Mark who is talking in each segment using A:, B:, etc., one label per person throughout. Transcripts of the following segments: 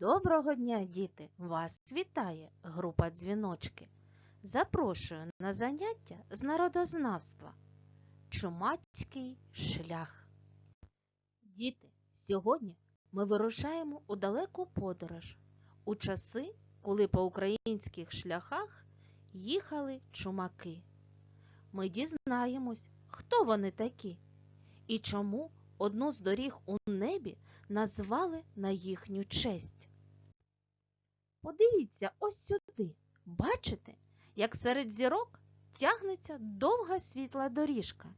A: Доброго дня, діти! Вас вітає група дзвіночки. Запрошую на заняття з народознавства. Чумацький шлях. Діти, сьогодні ми вирушаємо у далеку подорож у часи, коли по українських шляхах їхали чумаки. Ми дізнаємось, хто вони такі і чому одну з доріг у небі назвали на їхню честь. Подивіться ось сюди. Бачите, як серед зірок тягнеться довга світла доріжка.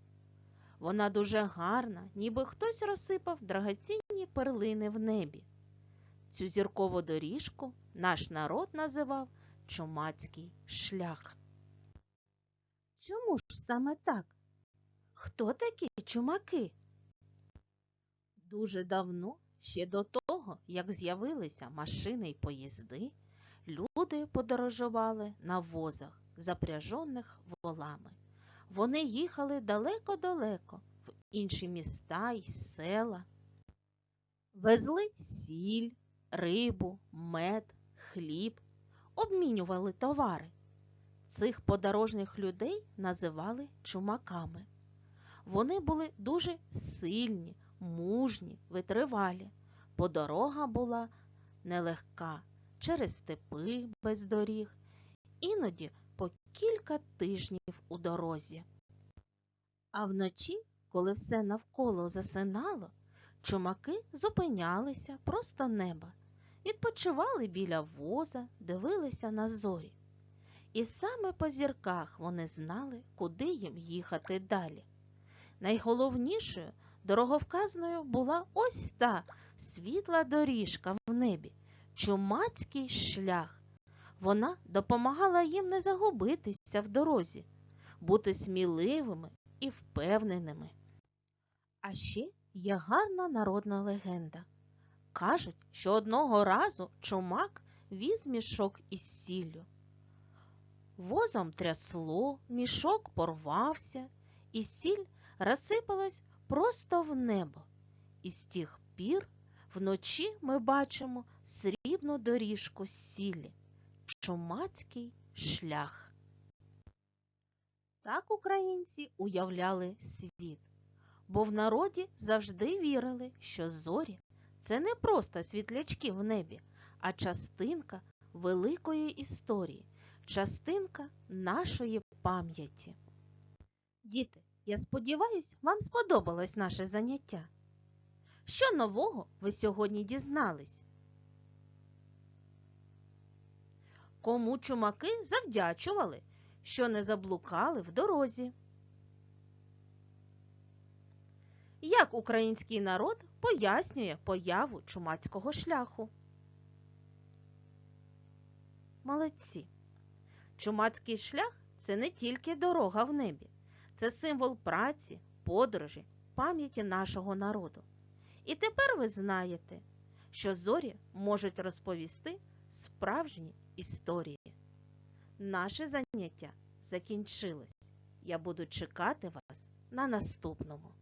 A: Вона дуже гарна, ніби хтось розсипав драгоцінні перлини в небі. Цю зіркову доріжку наш народ називав Чумацький шлях. Чому ж саме так? Хто такі чумаки? Дуже давно, ще до того, як з'явилися машини й поїзди, люди подорожували на возах, запряжених волами. Вони їхали далеко-далеко в інші міста й села, везли сіль, рибу, мед, хліб, обмінювали товари. Цих подорожніх людей називали чумаками. Вони були дуже сильні, мужні, витривалі, бо дорога була нелегка через степи без доріг, іноді по кілька тижнів у дорозі. А вночі, коли все навколо засинало, чумаки зупинялися просто неба, відпочивали біля воза, дивилися на зорі. І саме по зірках вони знали, куди їм їхати далі. Найголовнішою дороговказною була ось та світла доріжка в небі, чумацький шлях. Вона допомагала їм не загубитися в дорозі, бути сміливими і впевненими. А ще є гарна народна легенда. Кажуть, що одного разу чумак віз мішок із сіллю. Возом трясло, мішок порвався, і сіль розсипалась просто в небо. І з тих пір вночі ми бачимо срібну доріжку сілі, чумацький шлях. Так українці уявляли світ, бо в народі завжди вірили, що зорі це не просто світлячки в небі, а частинка великої історії, частинка нашої пам'яті. Діти, я сподіваюсь, вам сподобалось наше заняття. Що нового ви сьогодні дізнались? Кому чумаки завдячували, що не заблукали в дорозі? Як український народ пояснює появу чумацького шляху? Молодці! Чумацький шлях це не тільки дорога в небі. Це символ праці, подорожі, пам'яті нашого народу. І тепер ви знаєте, що зорі можуть розповісти справжні історії. Наше заняття закінчилось. Я буду чекати вас на наступному.